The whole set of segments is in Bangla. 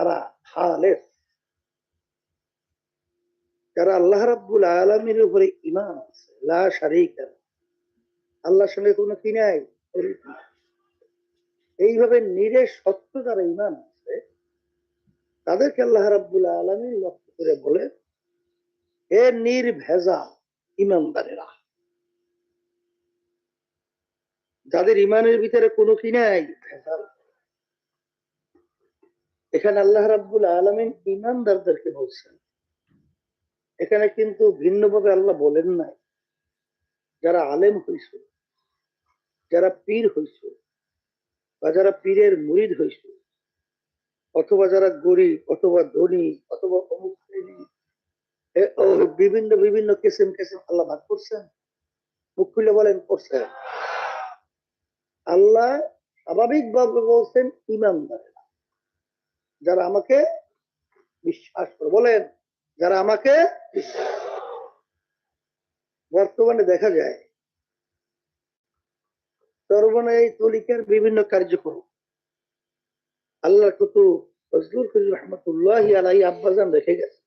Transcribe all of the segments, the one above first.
ছাড়া খালেস যারা আল্লাহ রাব্বুল আলমীর উপরে ইমান আছে আল্লাহর সঙ্গে কোনো কি। এইভাবে নিরে সত্য যারা ইমান আছে, তাদেরকে আল্লাহ রাব্বুল আলমী লক্ষ্য করে বলে এ নির্ভেজা ইমানদারেরা যাদের ইমানের ভিতরে কোনো কি ভেজাল এখানে আল্লাহ রাব্বুল আলমিন ইমানদারদেরকে বলছেন। এখানে কিন্তু ভিন্নভাবে আল্লাহ বলেন নাই। যারা আলেম হইছ, যারা পীর হইছ, বা যারা পীরের মুরিদ হইছ, অথবা যারা গরিব, অথবা ধনী, অথবা অমুক বিভিন্ন বিভিন্ন কেসেম কেসেম আল্লাহ ভাগ করছেন। মুখ খুলে বলেন, করছেন। আল্লাহ স্বাভাবিক ভাবে বলছেন ইমানদার যারা আমাকে বিশ্বাস করে। বলেন, যারা আমাকে বর্তমানে দেখা যায় সর্বনে এই তলিকার বিভিন্ন কার্যক্রম। আল্লাহ কুতু ফজলুল করিম রহমতুল্লাহ আলাই আব্বাজান রেখে গেছে।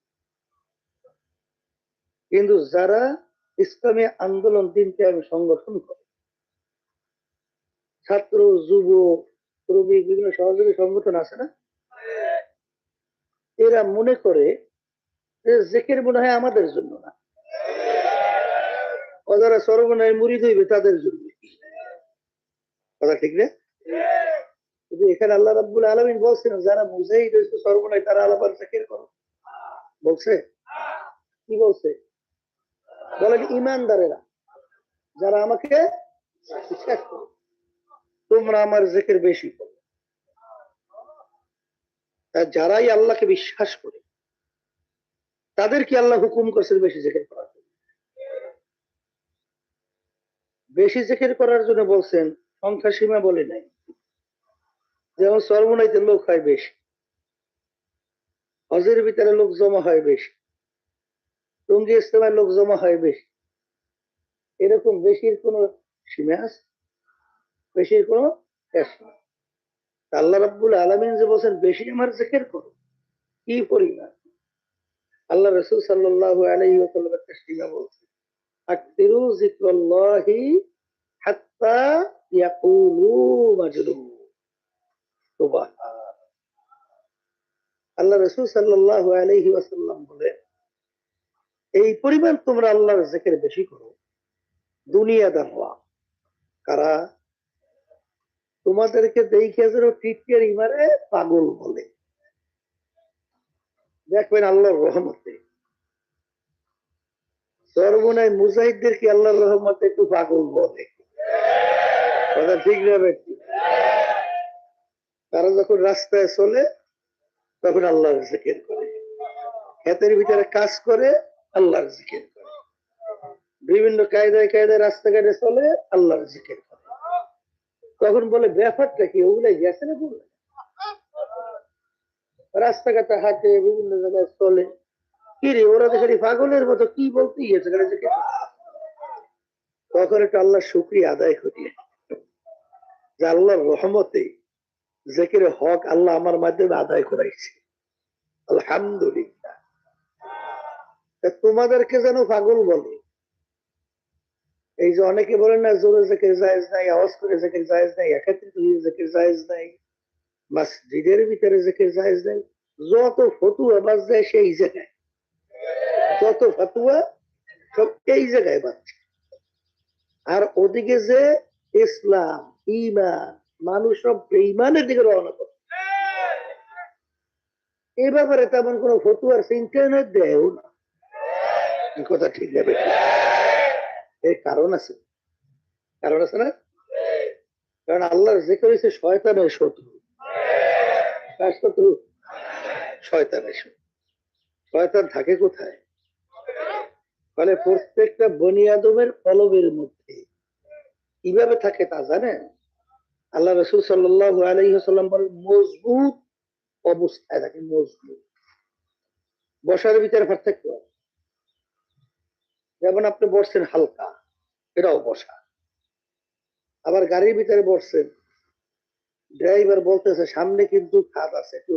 কিন্তু যারা ইসলামী আন্দোলন দিনকে আমি সংগঠন করে, ছাত্র যুব শ্রমিক, বিভিন্ন সহযোগী সংগঠন আছে না? এরা মনে করে যে জেকের মনে হয় আমাদের জন্য না। যারা সর্বনয় মুড়ি হইবে তাদের জন্য। কথা ঠিক না? কিন্তু এখানে আল্লাহ রাব্বুল আলমিন বলছেন, যারা মুজাহিদ হয়েছে সর্বনয় তারা আলাপার জেকের করো। বলছে? কি বলছে? বলেন ইমানদারেরা যারা আমাকে তোমরা আমার জেকের বেশি করো। যারাই আল্লাহকে বিশ্বাস করে তাদেরকে আল্লাহ হুকুম করছেন বেশি জেকের করার জন্য? বেশি জেকের করার জন্য বলছেন, সংখ্যা সীমা বলে নাই। যেমন সর্বনাইতে লোক হয় বেশি, হজের ভিতরে লোক জমা হয় বেশি, টঙ্গি ইস্তেমায় লোক জমা হয় বেশি। এরকম বেশির কোনো সীমা আছে? বেশির কোনো শেষ নেই। আল্লাহ রাব্বুল আলমিন যে বলছেন, বেশি আমার জেকের করো। কি পরিমাণ? আল্লাহ রসুল সাল্লাহ মাজনুন। আল্লাহ রসুল বলে এই পরিমাণ তোমরা আল্লাহর জেকের বেশি করো, দুনিয়া দাওয়া কারা? তোমাদেরকে দেখে যেন টিটিয়ার ইমারে পাগল বলে। দেখবেন আল্লাহর রহমতে। সর্বনায় মুজাহিদদেরকে আল্লাহর রহমতে একটু পাগল বলে? কথা ঠিক না তারা যখন রাস্তায় চলে, তখন আল্লাহর জিকির করে। ক্ষেতের ভিতরে কাজ করে, আল্লাহর জিকির করে। বিভিন্ন কায়দায় কায়দায় রাস্তাঘাটে চলে, আল্লাহর জিকির করে তখন বলে, ব্যাপারটা কি? ওগুলাই গেছে না বলে রাস্তাঘাটে হাঁটে, বিভিন্ন জায়গায় চলে। কি রে, ওরা তো খালি পাগলের মতো, কি বলতে গিয়েছে। তখন একটু আল্লাহ শুক্রিয়া আদায় করি। যে আল্লাহর রহমতে জেকের হক আল্লাহ আমার মাধ্যমে আদায় করাইছে। আলহামদুলিল্লাহ। তোমাদেরকে যেন পাগল বলে এই যে অনেকে বলেন না, জোরে জেকের জায়েজ নাই, আওয়াজ করে জেকের জায়েজ নাই, একাত্রিত হয়ে জেকের জায়েজ নাই। মসজিদের ভিতরে জেকের জায়েজ নাই। যত ফতুয়া বাজ যায় সেই জায়গায়। যত ফতুয়া, সব এই জায়গায় বাজছে। আর ওদিকে যে ইসলাম ইমান মানুষ সব ইমানের দিকে রওনা করে। এই ব্যাপারে তেমন কোন ফতুয়ার ইন্টারনেট দেয়ও না। কথা ঠিক যাবে এই কারণ আছে। কারণ আছে না? কারণ আল্লাহ যে হচ্ছে শয়তানের শত্রু। শত্রু শয়তানের শত্রু। শয়তান থাকে কোথায়? ফলে প্রত্যেকটা বনিয়াদমের কলবের মধ্যে। কীভাবে থাকে তা জানেন? আল্লাহ রসুল সাল্লাহ আলহিহাল্লাম বলেন, মজবুত অবস্থায় থাকে, মজবুত। বসার ভিতরে পার্থক্য আছে। যেমন আপনি বসছেন হালকা, এটাও বসা। আবার গাড়ির ভিতরে বসছেন, ড্রাইভার বলতেছে, সামনে কিন্তু খাদ আছে, একটু